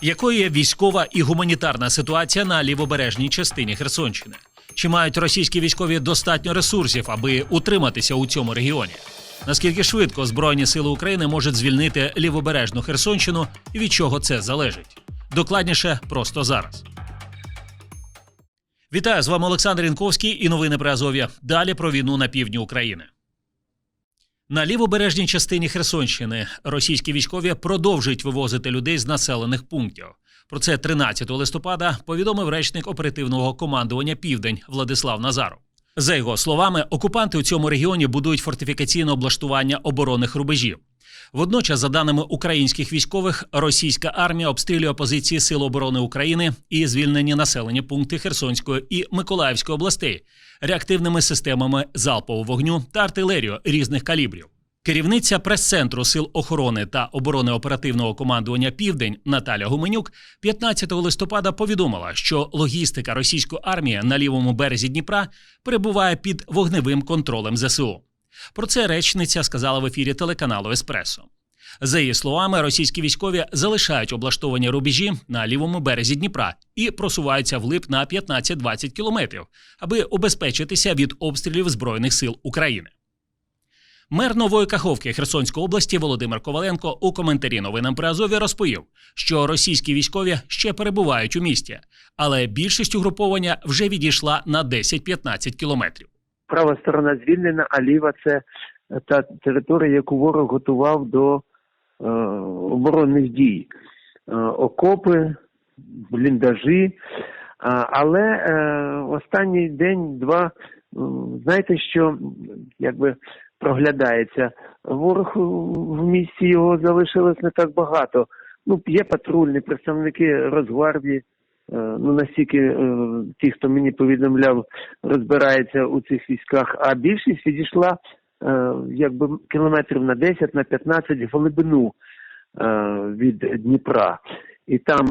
Якою є військова і гуманітарна ситуація на лівобережній частині Херсонщини? Чи мають російські військові достатньо ресурсів, аби утриматися у цьому регіоні? Наскільки швидко Збройні сили України можуть звільнити лівобережну Херсонщину і від чого це залежить? Докладніше просто зараз. Вітаю з вами Олександр Інковський і новини про Азов'я. Далі про війну на півдні України. На лівобережній частині Херсонщини російські військові продовжують вивозити людей з населених пунктів. Про це 13 листопада повідомив речник оперативного командування Південь Владислав Назаров. За його словами, окупанти у цьому регіоні будують фортифікаційне облаштування оборонних рубежів. Водночас, за даними українських військових, російська армія обстрілює позиції Сил оборони України і звільнені населені пункти Херсонської і Миколаївської областей реактивними системами залпового вогню та артилерію різних калібрів. Керівниця прес-центру сил охорони та оборони оперативного командування Південь Наталя Гуменюк 15 листопада повідомила, що логістика російської армії на лівому березі Дніпра перебуває під вогневим контролем ЗСУ. Про це речниця сказала в ефірі телеканалу Еспресо. За її словами, російські військові залишають облаштовані рубежі на лівому березі Дніпра і просуваються вглиб на 15-20 кілометрів, аби убезпечитися від обстрілів збройних сил України. Мер нової Каховки Херсонської області Володимир Коваленко у коментарі новинам при Азові розповів, що російські військові ще перебувають у місті, але більшість угруповання вже відійшла на 10-15 кілометрів. Права сторона звільнена, а ліва це та територія, яку ворог готував до е, оборонних дій. Е, окопи, бліндажі. А, але е, останній день-два, знаєте, що якби проглядається. Ворог в місті його залишилось не так багато. Ну, є патрульні представники Росгвардії, е, ну настільки е, ті, хто мені повідомляв, розбирається у цих військах, а більшість відійшла е, якби кілометрів на 10, на 15 в глибину е, від Дніпра. І там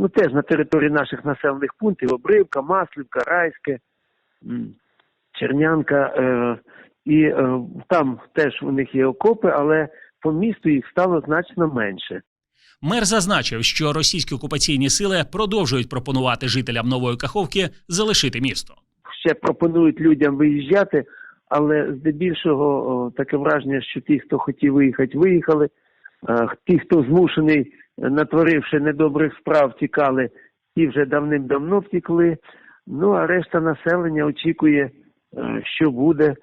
ну теж на території наших населених пунктів Обривка, Маслівка, Райське, Чернянка. Е, і е, там теж у них є окопи, але по місту їх стало значно менше. Мер зазначив, що російські окупаційні сили продовжують пропонувати жителям нової Каховки залишити місто. ще пропонують людям виїжджати, але здебільшого таке враження, що ті, хто хотів виїхати, виїхали. Е, Ті, хто змушений, е, натворивши недобрих справ, тікали, ті вже давним-давно втікли. Ну а решта населення очікує, е, що буде.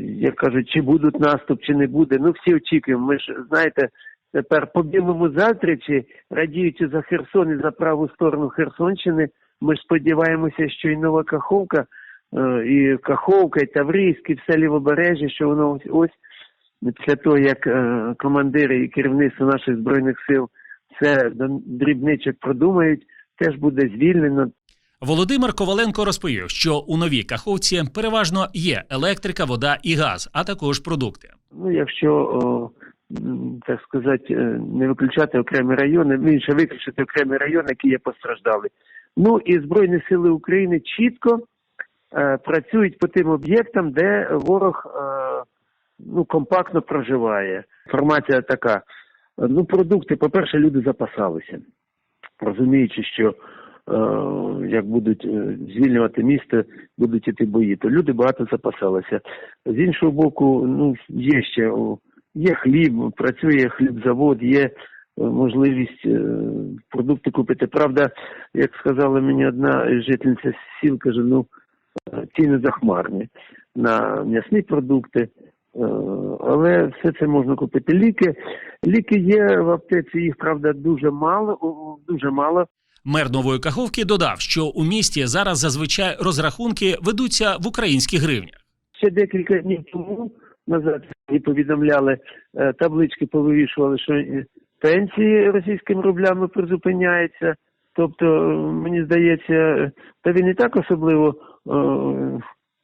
Як кажуть, чи будуть наступ, чи не буде. Ну всі очікуємо. Ми ж знаєте, тепер по білому заздрячи, радіючи за Херсон і за праву сторону Херсонщини, ми ж сподіваємося, що і Нова Каховка, е, і Каховка, і Таврійськ, і все лівобережжя, що воно ось ось після того, як е, командири і керівництво наших збройних сил до дрібничок продумають, теж буде звільнено. Володимир Коваленко розповів, що у новій Каховці переважно є електрика, вода і газ, а також продукти. Ну, якщо о, так сказати, е, не виключати окремі райони, ну, інше виключити окремі райони, які є постраждали. Ну і Збройні Сили України чітко е, працюють по тим об'єктам, де ворог е, ну, компактно проживає. Інформація така. Ну, продукти, по-перше, люди запасалися, розуміючи, що е, як будуть е, звільнювати місто, будуть іти бої, то люди багато запасалися. З іншого боку, ну є ще о, є хліб, працює хлібзавод, є е, можливість е, продукти купити. Правда, як сказала мені одна жительниця сіл, каже, ну е, ціни захмарні на м'ясні продукти. Але все це можна купити. Ліки, ліки є в аптеці, їх правда дуже мало, дуже мало. Мер нової Каховки додав, що у місті зараз зазвичай розрахунки ведуться в українських гривнях. Ще декілька днів тому назад мені повідомляли, е, таблички повивішували, що е, пенсії російськими рублями призупиняються. Тобто, е, мені здається, та він і так особливо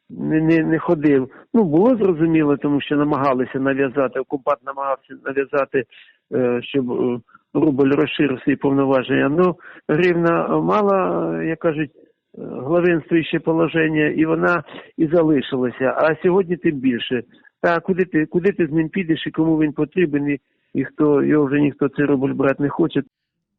не, не, не ходив. Ну, було зрозуміло, тому що намагалися нав'язати, окупант намагався нав'язати, щоб рубль розширив свої повноваження. Ну, гривна мала, як кажуть, главенствуюче положення, і вона і залишилася. А сьогодні тим більше. Та куди ти куди ти з ним підеш і кому він потрібен, і, і хто його вже ніхто цей рубль брати не хоче.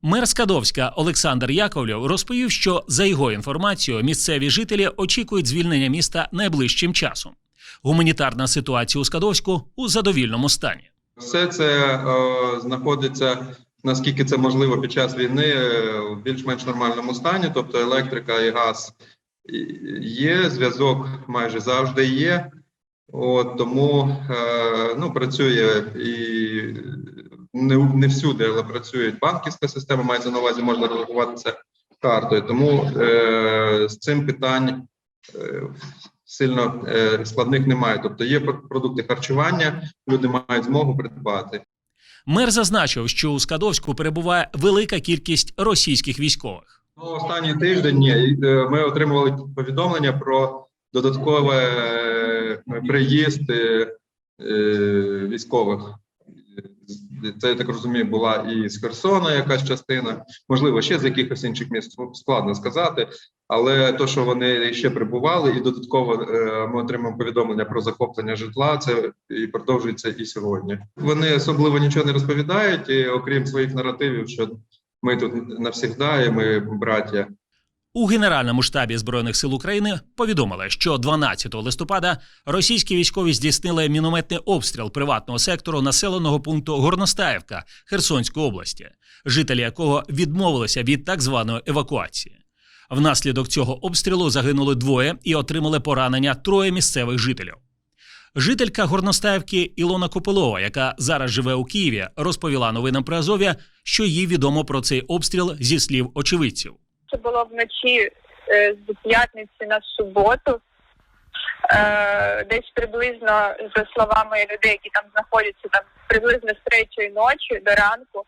Мер Скадовська Олександр Яковлєв розповів, що за його інформацією місцеві жителі очікують звільнення міста найближчим часом. Гуманітарна ситуація у Скадовську у задовільному стані. Все це е, знаходиться наскільки це можливо під час війни е, в більш-менш нормальному стані, тобто електрика і газ є, зв'язок майже завжди є. От тому е, ну працює і не, не всюди, але працює банківська система. Мається на увазі, можна розрахуватися картою. Тому е, з цим питань е, сильно е, складних немає. Тобто є продукти харчування, люди мають змогу придбати. Мер зазначив, що у Скадовську перебуває велика кількість російських військових. Ну, останній тиждень ні, е, ми отримували повідомлення про додатковий приїзд е, е, військових. Це я так розумію, була і з Херсона якась частина, можливо, ще з якихось інших міст складно сказати. Але то, що вони ще прибували, і додатково е, ми отримаємо повідомлення про захоплення житла. Це і продовжується і сьогодні. Вони особливо нічого не розповідають, окрім своїх наративів, що ми тут навсігда, і ми браття. У Генеральному штабі збройних сил України повідомили, що 12 листопада російські військові здійснили мінометний обстріл приватного сектору населеного пункту Горностаївка Херсонської області, жителі якого відмовилися від так званої евакуації. Внаслідок цього обстрілу загинули двоє і отримали поранення троє місцевих жителів. Жителька Горностаївки Ілона Копилова, яка зараз живе у Києві, розповіла новинам про Азов'я, що їй відомо про цей обстріл зі слів очевидців. Це було вночі е, з п'ятниці на суботу. Е, десь приблизно, за словами людей, які там знаходяться, там приблизно з третьої ночі до ранку.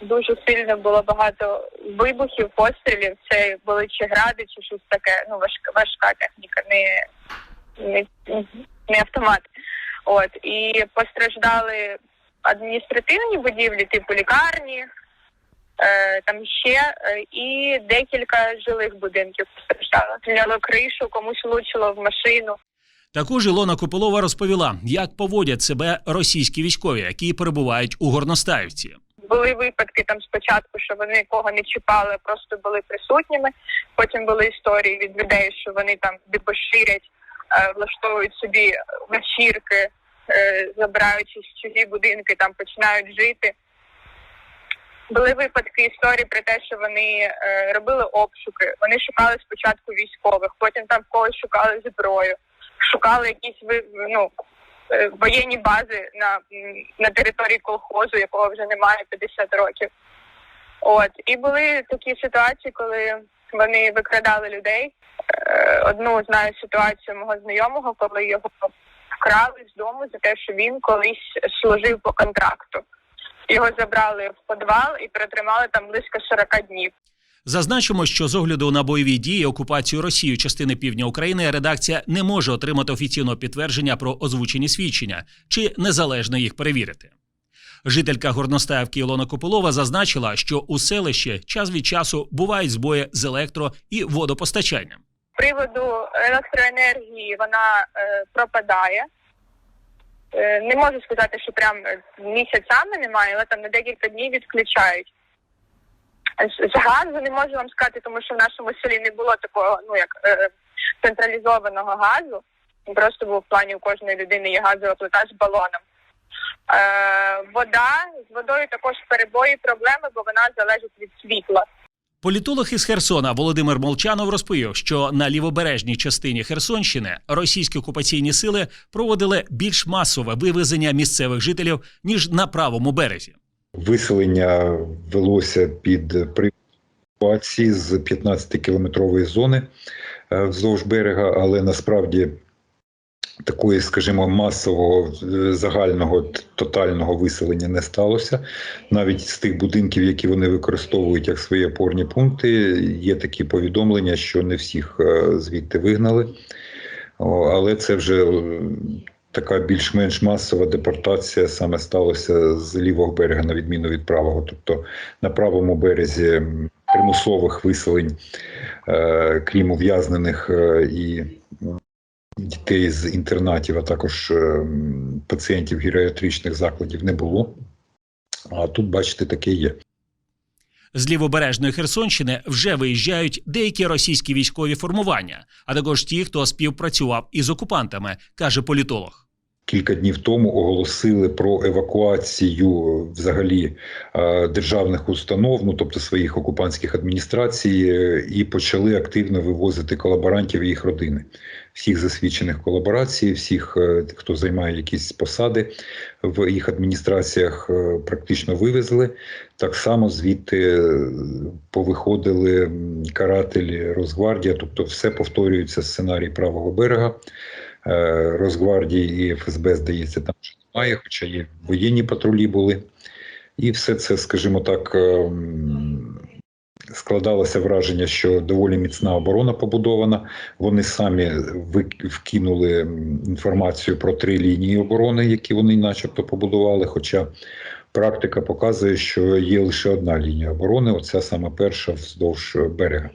Дуже сильно було багато вибухів, пострілів. Це були чи гради, чи щось таке. Ну, важка, важка техніка, не, не, не автомат. От і постраждали адміністративні будівлі, типу лікарні, там ще е, і декілька жилих будинків постраждало. Зняло кришу, комусь влучило в машину. Також Ілона Копилова розповіла, як поводять себе російські військові, які перебувають у Горностаївці. Були випадки там спочатку, що вони нікого не чіпали, просто були присутніми. Потім були історії від людей, що вони там дебоширять, е, влаштовують собі вечірки, е, забираючись чужі будинки, там починають жити. Були випадки історії про те, що вони е, робили обшуки. Вони шукали спочатку військових, потім там когось шукали зброю, шукали якісь ну, е, воєнні бази на, на території колхозу, якого вже немає 50 років. От і були такі ситуації, коли вони викрадали людей. Е, Одну знаю ситуацію мого знайомого, коли його вкрали з дому за те, що він колись служив по контракту. Його забрали в підвал і протримали там близько 40 днів. Зазначимо, що з огляду на бойові дії окупацію Росією частини півдня України редакція не може отримати офіційного підтвердження про озвучені свідчення чи незалежно їх перевірити. Жителька Горностаївки Ілона Копилова зазначила, що у селищі час від часу бувають збої з електро і водопостачанням. З приводу електроенергії вона е, пропадає. Е, не можу сказати, що прям е, місяцями немає, але там на декілька днів відключають. З- газу не можу вам сказати, тому що в нашому селі не було такого, ну як е, централізованого газу. Просто був в плані у кожної людини є газова плита з балоном. Е, вода з водою також перебої, проблеми, бо вона залежить від світла. Політолог із Херсона Володимир Молчанов розповів, що на лівобережній частині Херсонщини російські окупаційні сили проводили більш масове вивезення місцевих жителів ніж на правому березі. Виселення велося під приватизації з 15-кілометрової зони е, вздовж берега, але насправді такої, скажімо, масового е, загального тотального виселення не сталося. Навіть з тих будинків, які вони використовують як свої опорні пункти, є такі повідомлення, що не всіх е, звідти вигнали. Але це вже е, така більш-менш масова депортація саме сталося з лівого берега, на відміну від правого. Тобто на правому березі примусових виселень, крім ув'язнених і дітей з інтернатів, а також е, пацієнтів геріатричних закладів не було. А тут, бачите, таке є. З лівобережної Херсонщини вже виїжджають деякі російські військові формування, а також ті, хто співпрацював із окупантами, каже політолог. Кілька днів тому оголосили про евакуацію е, взагалі е, державних установ, ну тобто своїх окупантських адміністрацій, і почали активно вивозити колаборантів і їх родини. Всіх засвідчених колаборацій, всіх, е, хто займає якісь посади в їх адміністраціях, е, практично вивезли. Так само звідти е, повиходили карателі Росгвардія, тобто все повторюється сценарій правого берега. Росгвардії і ФСБ, здається, там вже немає, хоча є воєнні патрулі були. І все це, скажімо так, ем, складалося враження, що доволі міцна оборона побудована. Вони самі вкинули інформацію про три лінії оборони, які вони начебто побудували. Хоча практика показує, що є лише одна лінія оборони, оця саме перша вздовж берега.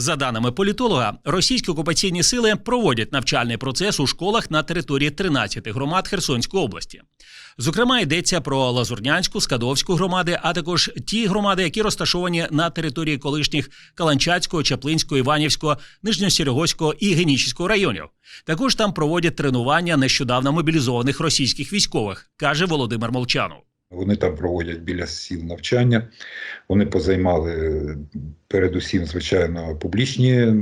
За даними політолога, російські окупаційні сили проводять навчальний процес у школах на території 13 громад Херсонської області. Зокрема, йдеться про Лазурнянську, Скадовську громади, а також ті громади, які розташовані на території колишніх Каланчацького, Чаплинського, Іванівського, Нижньосерегоського і Генічівського районів. Також там проводять тренування нещодавно мобілізованих російських військових, каже Володимир Молчанов. Вони там проводять біля сіл навчання. Вони позаймали передусім, звичайно, публічні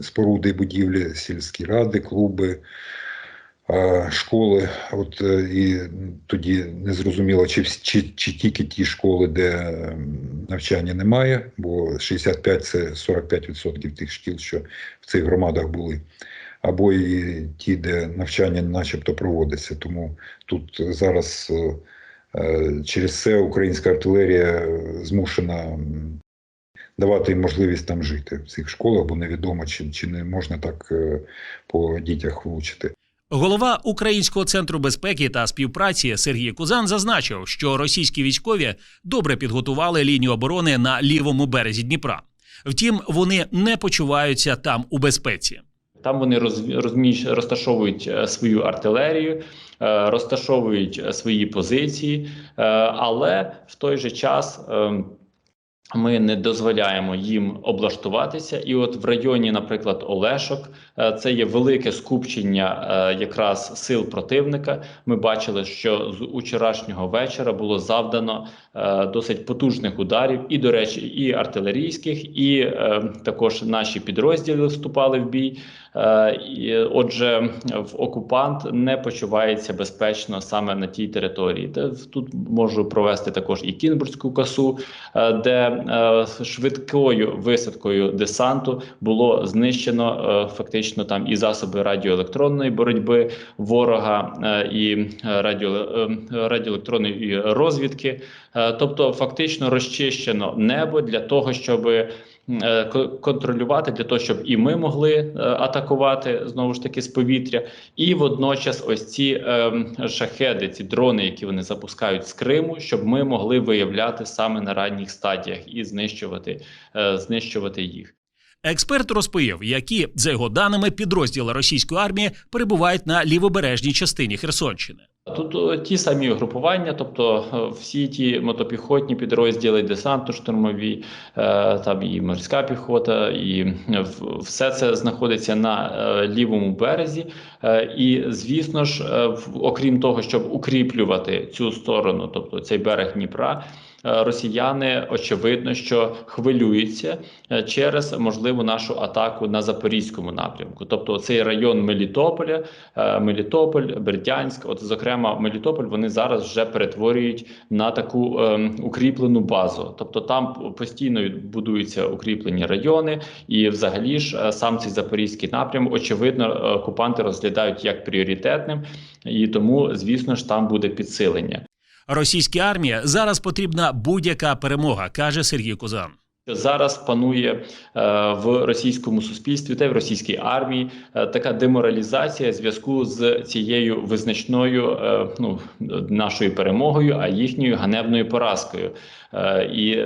споруди і будівлі, сільські ради, клуби, школи. От е, і тоді не зрозуміло, чи, чи, чи тільки ті школи, де навчання немає, бо 65 це 45% тих шкіл, що в цих громадах були. Або і ті, де навчання начебто проводиться. Тому тут зараз е, е, через це українська артилерія змушена давати їм можливість там жити в цих школах, бо невідомо, чи, чи не можна так е, по дітях влучити. Голова Українського центру безпеки та співпраці Сергій Кузан зазначив, що російські військові добре підготували лінію оборони на лівому березі Дніпра. Втім, вони не почуваються там у безпеці. Там вони роз- розміщ, розташовують е, свою артилерію, е, розташовують е, свої позиції, але в той же час е, ми не дозволяємо їм облаштуватися. І от в районі, наприклад, Олешок, е, це є велике скупчення е, якраз сил противника. Ми бачили, що з учорашнього вечора було завдано е, досить потужних ударів, і, до речі, і артилерійських, і також наші підрозділи вступали в бій. Отже, в окупант не почувається безпечно саме на тій території. Тут можу провести також і Кінбурзьку косу, де швидкою висадкою десанту було знищено е, фактично там і засоби радіоелектронної боротьби ворога, е, і радіо, е, радіоелектронної розвідки. Е, Тобто, фактично розчищено небо для того, щоб е, контролювати для того, щоб і ми могли е, атакувати знову ж таки з повітря, і водночас ось ці е, шахеди, ці дрони, які вони запускають з Криму, щоб ми могли виявляти саме на ранніх стадіях і знищувати, е, знищувати їх. Експерт розповів, які за його даними підрозділи російської армії перебувають на лівобережній частині Херсонщини. Тут е, ті самі угрупування, тобто е, всі ті мотопіхотні підрозділи, десантно-штурмові, е, там і морська піхота, і все це знаходиться на лівому березі. І звісно ж, окрім того, щоб укріплювати цю сторону, тобто цей берег Дніпра. Е, Росіяни очевидно, що хвилюються е, через можливу нашу атаку на запорізькому напрямку, тобто цей район Мелітополя, е, Мелітополь, Бердянськ. От, зокрема, Мелітополь вони зараз вже перетворюють на таку ем, укріплену базу. Тобто там постійно будуються укріплені райони, і взагалі ж сам цей запорізький напрям, очевидно, окупанти розглядають як пріоритетним, і тому, звісно ж, там буде підсилення. Російській армії зараз потрібна будь-яка перемога, каже Сергій Кузан. Зараз панує е, в російському суспільстві та й в російській армії е, така деморалізація зв'язку з цією визначною е, ну нашою перемогою, а їхньою ганебною поразкою. І,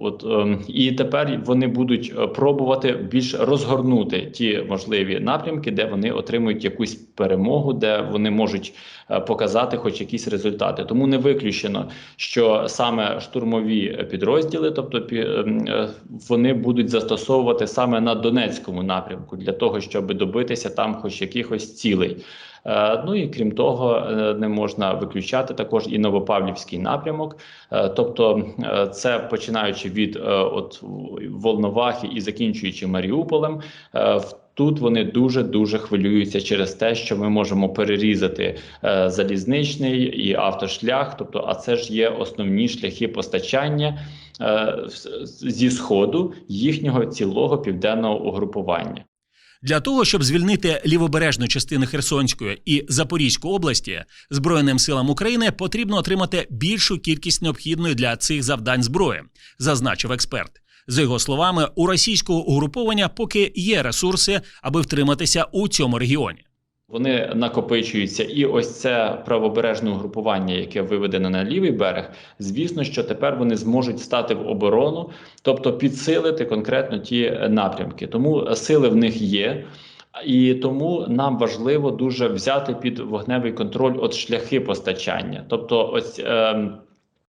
от, і тепер вони будуть пробувати більш розгорнути ті можливі напрямки, де вони отримують якусь перемогу, де вони можуть показати хоч якісь результати. Тому не виключено, що саме штурмові підрозділи, тобто ем, е, вони будуть застосовувати саме на Донецькому напрямку для того, щоб добитися там хоч якихось цілей. Е, Ну і крім того, е, не можна виключати також і Новопавлівський напрямок. Е, Тобто, е, це починаючи від е, от Волновахи і закінчуючи Маріуполем. е, в- Тут вони дуже дуже хвилюються через те, що ми можемо перерізати е, залізничний і автошлях. Тобто, а це ж є основні шляхи постачання е, зі сходу їхнього цілого південного угрупування. Для того, щоб звільнити лівобережну частину Херсонської і Запорізької області, Збройним силам України потрібно отримати більшу кількість необхідної для цих завдань зброї, зазначив експерт. За його словами, у російського угруповання поки є ресурси, аби втриматися у цьому регіоні. Вони накопичуються, і ось це правобережне угрупування, яке виведено на лівий берег. Звісно, що тепер вони зможуть стати в оборону, тобто підсилити конкретно ті напрямки. Тому сили в них є. І тому нам важливо дуже взяти під вогневий контроль от шляхи постачання. Тобто, ось е,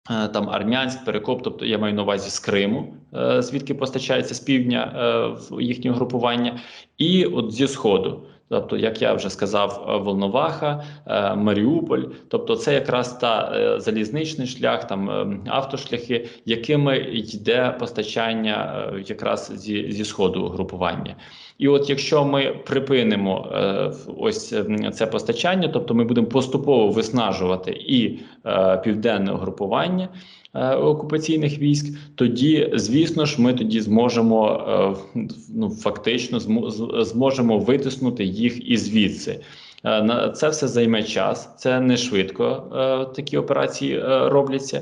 там Армянськ, Перекоп, тобто я маю на увазі з Криму, е, звідки постачається з півдня е, в їхнє групування, і от зі сходу. Тобто, як я вже сказав, е, Волноваха, е, Маріуполь, тобто це якраз та е, залізничний шлях, там е, автошляхи, якими йде постачання е, якраз зі, зі сходу групування. І от якщо ми припинимо е, ось е, це постачання, тобто ми будемо поступово виснажувати і е, південне угрупування е, окупаційних військ, тоді, звісно ж, ми тоді зможемо е, ну фактично змо- зможемо витиснути їх і звідси. Е, на- Це все займе час, це не швидко е, такі операції е, робляться.